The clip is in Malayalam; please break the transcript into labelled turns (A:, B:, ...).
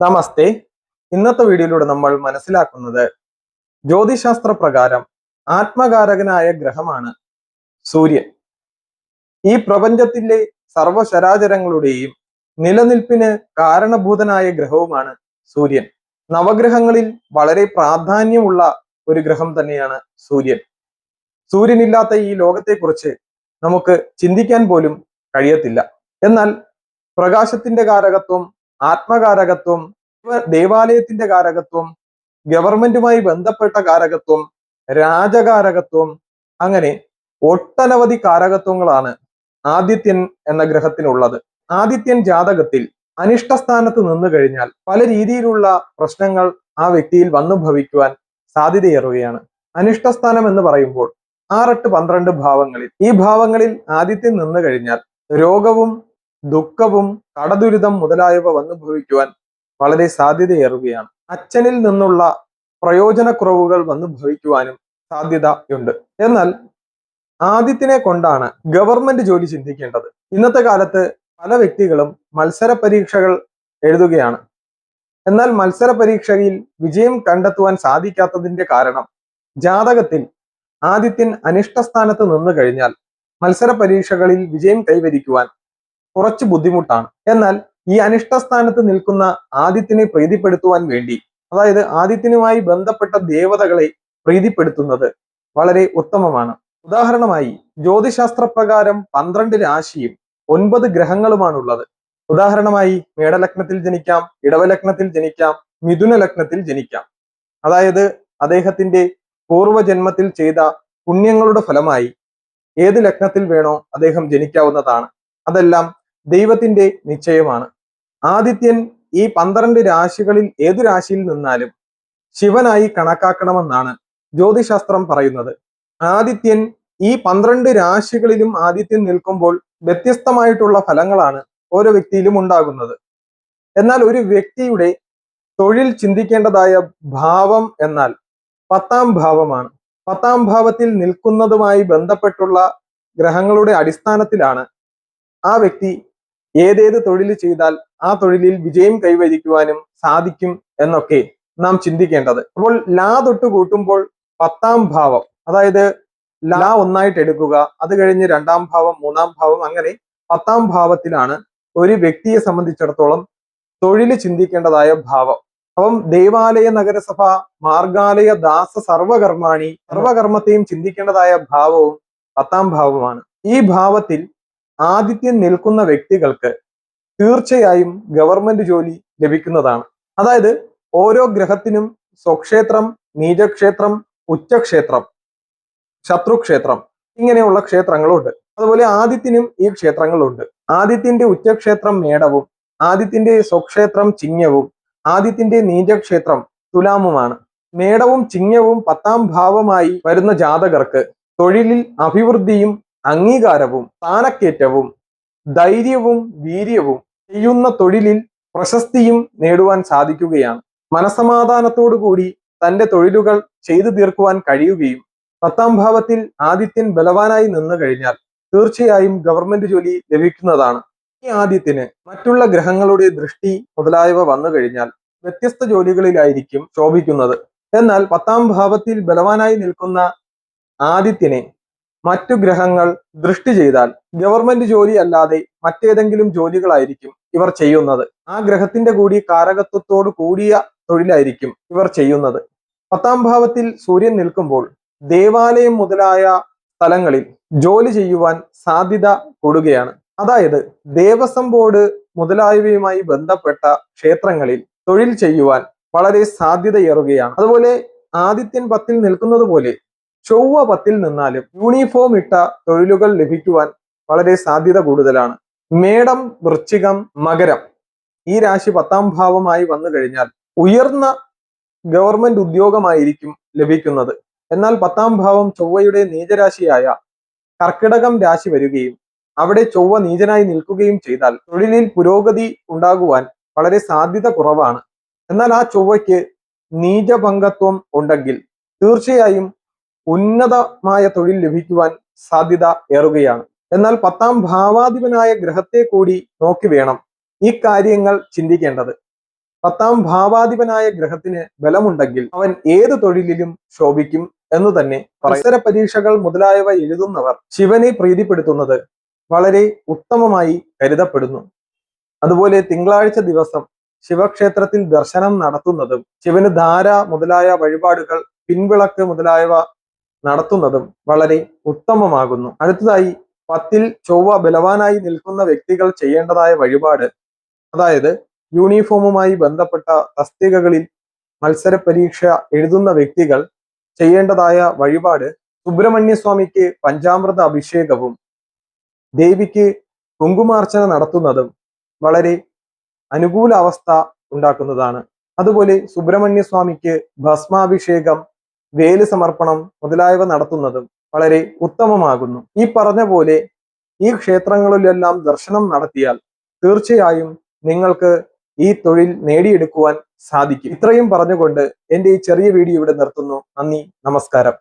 A: നമസ്തേ. ഇന്നത്തെ വീഡിയോയിലൂടെ നമ്മൾ മനസ്സിലാക്കുന്നത് ജ്യോതിശാസ്ത്ര പ്രകാരം ആത്മകാരകനായ ഗ്രഹമാണ് സൂര്യൻ. ഈ പ്രപഞ്ചത്തിലെ സർവശരാചരങ്ങളുടെയും നിലനിൽപ്പിന് കാരണഭൂതനായ ഗ്രഹവുമാണ് സൂര്യൻ. നവഗ്രഹങ്ങളിൽ വളരെ പ്രാധാന്യമുള്ള ഒരു ഗ്രഹം തന്നെയാണ് സൂര്യൻ. സൂര്യനില്ലാത്ത ഈ ലോകത്തെക്കുറിച്ച് നമുക്ക് ചിന്തിക്കാൻ പോലും കഴിയത്തില്ല. എന്നാൽ പ്രകാശത്തിന്റെ കാരകത്വം ആത്മകാരകത്വം ദേവാലയത്തിന്റെ കാരകത്വം ഗവൺമെന്റുമായി ബന്ധപ്പെട്ട കാരകത്വം രാജകാരകത്വം അങ്ങനെ ഒട്ടനവധി കാരകത്വങ്ങളാണ് ആദിത്യൻ എന്ന ഗ്രഹത്തിനുള്ളത്. ആദിത്യൻ ജാതകത്തിൽ അനിഷ്ടസ്ഥാനത്ത് നിന്നു കഴിഞ്ഞാൽ പല രീതിയിലുള്ള പ്രശ്നങ്ങൾ ആ വ്യക്തിയിൽ വന്നു ഭവിക്കുവാൻ സാധ്യതയേറുകയാണ്. അനിഷ്ടസ്ഥാനം എന്ന് പറയുമ്പോൾ ആറെട്ട് പന്ത്രണ്ട് ഭാവങ്ങളിൽ. ഈ ഭാവങ്ങളിൽ ആദിത്യൻ നിന്നു കഴിഞ്ഞാൽ രോഗവും ദുഃഖവും കടദുരിതം മുതലായവ വന്നുഭവിക്കുവാൻ വളരെ സാധ്യതയേറുകയാണ്. അച്ഛനിൽ നിന്നുള്ള പ്രയോജനക്കുറവുകൾ വന്നു ഭവിക്കുവാനും സാധ്യതയുണ്ട്. എന്നാൽ ആദ്യത്തിനെ കൊണ്ടാണ് ഗവൺമെന്റ് ജോലി ചിന്തിക്കേണ്ടത്. ഇന്നത്തെ കാലത്ത് പല വ്യക്തികളും മത്സര പരീക്ഷകൾ എഴുതുകയാണ്. എന്നാൽ മത്സര പരീക്ഷയിൽ വിജയം കണ്ടെത്തുവാൻ സാധിക്കാത്തതിന്റെ കാരണം ജാതകത്തിൽ ആദിത്യൻ അനിഷ്ടസ്ഥാനത്ത് നിന്നു കഴിഞ്ഞാൽ മത്സര പരീക്ഷകളിൽ വിജയം കൈവരിക്കുവാൻ കുറച്ച് ബുദ്ധിമുട്ടാണ്. എന്നാൽ ഈ അനിഷ്ടസ്ഥാനത്ത് നിൽക്കുന്ന ആദിത്യനെ പ്രീതിപ്പെടുത്തുവാൻ വേണ്ടി അതായത് ആദിത്യനുമായി ബന്ധപ്പെട്ട ദേവതകളെ പ്രീതിപ്പെടുത്തുന്നത് വളരെ ഉത്തമമാണ്. ഉദാഹരണമായി ജ്യോതിശാസ്ത്ര പ്രകാരം പന്ത്രണ്ട് രാശിയും ഒൻപത് ഗ്രഹങ്ങളുമാണുള്ളത്. ഉദാഹരണമായി മേടലഗ്നത്തിൽ ജനിക്കാം ഇടവലഗ്നത്തിൽ ജനിക്കാം മിഥുന ലഗ്നത്തിൽ ജനിക്കാം. അതായത് അദ്ദേഹത്തിന്റെ പൂർവജന്മത്തിൽ ചെയ്ത പുണ്യങ്ങളുടെ ഫലമായി ഏത് ലഗ്നത്തിൽ വേണോ അദ്ദേഹം ജനിക്കാവുന്നതാണ്. അതെല്ലാം ദൈവത്തിന്റെ നിശ്ചയമാണ്. ആദിത്യൻ ഈ പന്ത്രണ്ട് രാശികളിൽ ഏതു രാശിയിൽ നിന്നാലും ശിവനായി കണക്കാക്കണമെന്നാണ് ജ്യോതിശാസ്ത്രം പറയുന്നത്. ആദിത്യൻ ഈ പന്ത്രണ്ട് രാശികളിലും ആദിത്യൻ നിൽക്കുമ്പോൾ വ്യത്യസ്തമായിട്ടുള്ള ഫലങ്ങളാണ് ഓരോ വ്യക്തിയിലും ഉണ്ടാകുന്നത്. എന്നാൽ ഒരു വ്യക്തിയുടെ തൊഴിൽ ചിന്തിക്കേണ്ടതായ ഭാവം എന്നാൽ പത്താം ഭാവമാണ്. പത്താം ഭാവത്തിൽ നിൽക്കുന്നതുമായി ബന്ധപ്പെട്ടുള്ള ഗ്രഹങ്ങളുടെ അടിസ്ഥാനത്തിലാണ് ആ വ്യക്തി ഏതേത് തൊഴിൽ ചെയ്താൽ ആ തൊഴിലിൽ വിജയം കൈവരിക്കുവാനും സാധിക്കും എന്നൊക്കെ നാം ചിന്തിക്കേണ്ടത്. അപ്പോൾ ലാ തൊട്ട് കൂട്ടുമ്പോൾ പത്താം ഭാവം അതായത് ലാ ഒന്നായിട്ട് എടുക്കുക അത് കഴിഞ്ഞ് രണ്ടാം ഭാവം മൂന്നാം ഭാവം അങ്ങനെ പത്താം ഭാവത്തിലാണ് ഒരു വ്യക്തിയെ സംബന്ധിച്ചിടത്തോളം തൊഴിൽ ചിന്തിക്കേണ്ടതായ ഭാവം. അപ്പം ദേവാലയ നഗരസഭ മാർഗാലയ ദാസ സർവകർമാണി സർവകർമ്മത്തെയും ചിന്തിക്കേണ്ടതായ ഭാവവും പത്താം ഭാവമാണ് ഈ ഭാവത്തിൽ ആദിത്യൻ നിൽക്കുന്ന വ്യക്തികൾക്ക് തീർച്ചയായും ഗവൺമെന്റ് ജോലി ലഭിക്കുന്നതാണ്. അതായത് ഓരോ ഗ്രഹത്തിനും സ്വക്ഷേത്രം നീചക്ഷേത്രം ഉച്ചക്ഷേത്രം ശത്രുക്ഷേത്രം ഇങ്ങനെയുള്ള ക്ഷേത്രങ്ങളുണ്ട്. അതുപോലെ ആദിത്യനും ഈ ക്ഷേത്രങ്ങളുണ്ട്. ആദിത്യന്റെ ഉച്ചക്ഷേത്രം മേടവും ആദിത്യന്റെ സ്വക്ഷേത്രം ചിങ്ങവും ആദിത്യന്റെ നീചക്ഷേത്രം തുലാമുമാണ്. മേടവും ചിങ്ങവും പത്താം ഭാവമായി വരുന്ന ജാതകർക്ക് തൊഴിലിൽ അഭിവൃദ്ധിയും അംഗീകാരവും സ്ഥാനക്കയറ്റവും ധൈര്യവും വീര്യവും ചെയ്യുന്ന തൊഴിലിൽ പ്രശസ്തിയും നേടുവാൻ സാധിക്കുകയാണ്. മനസമാധാനത്തോടുകൂടി തന്റെ തൊഴിലുകൾ ചെയ്തു തീർക്കുവാൻ കഴിയുകയും പത്താം ഭാവത്തിൽ ആദിത്യൻ ബലവാനായി നിന്നു കഴിഞ്ഞാൽ തീർച്ചയായും ഗവൺമെന്റ് ജോലി ലഭിക്കുന്നതാണ്. ഈ ആദിത്യന് മറ്റുള്ള ഗ്രഹങ്ങളുടെ ദൃഷ്ടി മുതലായവ വന്നു കഴിഞ്ഞാൽ വ്യത്യസ്ത ജോലികളിലായിരിക്കും ശോഭിക്കുന്നത്. എന്നാൽ പത്താം ഭാവത്തിൽ ബലവാനായി നിൽക്കുന്ന ആദിത്യനെ മറ്റു ഗ്രഹങ്ങൾ ദൃഷ്ടി ചെയ്താൽ ഗവൺമെന്റ് ജോലി അല്ലാതെ മറ്റേതെങ്കിലും ജോലികളായിരിക്കും ഇവർ ചെയ്യുന്നത്. ആ ഗ്രഹത്തിന്റെ കൂടി കാരകത്വത്തോട് കൂടിയ തൊഴിലായിരിക്കും ഇവർ ചെയ്യുന്നത്. പത്താം ഭാവത്തിൽ സൂര്യൻ നിൽക്കുമ്പോൾ ദേവാലയം മുതലായ സ്ഥലങ്ങളിൽ ജോലി ചെയ്യുവാൻ സാധ്യത കൂടുകയാണ്. അതായത് ദേവസ്വം ബോർഡ് മുതലായവയുമായി ബന്ധപ്പെട്ട ക്ഷേത്രങ്ങളിൽ തൊഴിൽ ചെയ്യുവാൻ വളരെ സാധ്യതയേറുകയാണ്. അതുപോലെ ആദിത്യൻ പത്തിൽ നിൽക്കുന്നത് പോലെ ചൊവ്വ പത്തിൽ നിന്നാലും യൂണിഫോം ഇട്ട തൊഴിലുകൾ ലഭിക്കുവാൻ വളരെ സാധ്യത കൂടുതലാണ്. മേടം വൃശ്ചികം മകരം ഈ രാശി പത്താം ഭാവമായി വന്നു കഴിഞ്ഞാൽ ഉയർന്ന ഗവൺമെന്റ് ഉദ്യോഗമായിരിക്കും ലഭിക്കുന്നത്. എന്നാൽ പത്താം ഭാവം ചൊവ്വയുടെ നീചരാശിയായ കർക്കിടകം രാശി വരികയും അവിടെ ചൊവ്വ നീചനായി നിൽക്കുകയും ചെയ്താൽ തൊഴിലിൽ പുരോഗതി ഉണ്ടാകുവാൻ വളരെ സാധ്യത കുറവാണ്. എന്നാൽ ആ ചൊവ്വയ്ക്ക് നീചഭംഗത്വം ഉണ്ടെങ്കിൽ തീർച്ചയായും ഉന്നതമായ തൊഴിൽ ലഭിക്കുവാൻ സാധ്യത ഏറുകയാണ്. എന്നാൽ പത്താം ഭാവാധിപനായ ഗ്രഹത്തെ കൂടി നോക്കി വേണം ഈ കാര്യങ്ങൾ ചിന്തിക്കേണ്ടത്. പത്താം ഭാവാധിപനായ ഗ്രഹത്തിന് ബലമുണ്ടെങ്കിൽ അവൻ ഏത് തൊഴിലിലും ശോഭിക്കും എന്ന് തന്നെ മത്സര പരീക്ഷകൾ മുതലായവ എഴുതുന്നവർ ശിവനെ പ്രീതിപ്പെടുത്തുന്നത് വളരെ ഉത്തമമായി കരുതപ്പെടുന്നു. അതുപോലെ തിങ്കളാഴ്ച ദിവസം ശിവക്ഷേത്രത്തിൽ ദർശനം നടത്തുന്നതും ശിവന് ധാര മുതലായ വഴിപാടുകൾ പിൻവിളക്ക് മുതലായവ നടത്തുന്നതും വളരെ ഉത്തമമാകുന്നു. അടുത്തതായി പത്തിൽ ചൊവ്വ ബലവാനായി നിൽക്കുന്ന വ്യക്തികൾ ചെയ്യേണ്ടതായ വഴിപാട്. അതായത് യൂണിഫോമുമായി ബന്ധപ്പെട്ട തസ്തികകളിൽ മത്സര പരീക്ഷ എഴുതുന്ന വ്യക്തികൾ ചെയ്യേണ്ടതായ വഴിപാട് സുബ്രഹ്മണ്യസ്വാമിക്ക് പഞ്ചാമൃത അഭിഷേകവും ദേവിക്ക് കുങ്കുമാർച്ചന നടത്തുന്നതും വളരെ അനുകൂല അവസ്ഥ ഉണ്ടാക്കുന്നതാണ്. അതുപോലെ സുബ്രഹ്മണ്യ സ്വാമിക്ക് ഭസ്മാഭിഷേകം വേൽ സമർപ്പണം മുതലായവ നടത്തുന്നതും വളരെ ഉത്തമമാകുന്നു. ഈ പറഞ്ഞ പോലെ ഈ ക്ഷേത്രങ്ങളിലെല്ലാം ദർശനം നടത്തിയാൽ തീർച്ചയായും നിങ്ങൾക്ക് ഈ തൊഴിൽ നേടിയെടുക്കുവാൻ സാധിക്കും. ഇത്രയും പറഞ്ഞുകൊണ്ട് എന്റെ ഈ ചെറിയ വീഡിയോ ഇവിടെ നിർത്തുന്നു. നന്ദി നമസ്കാരം.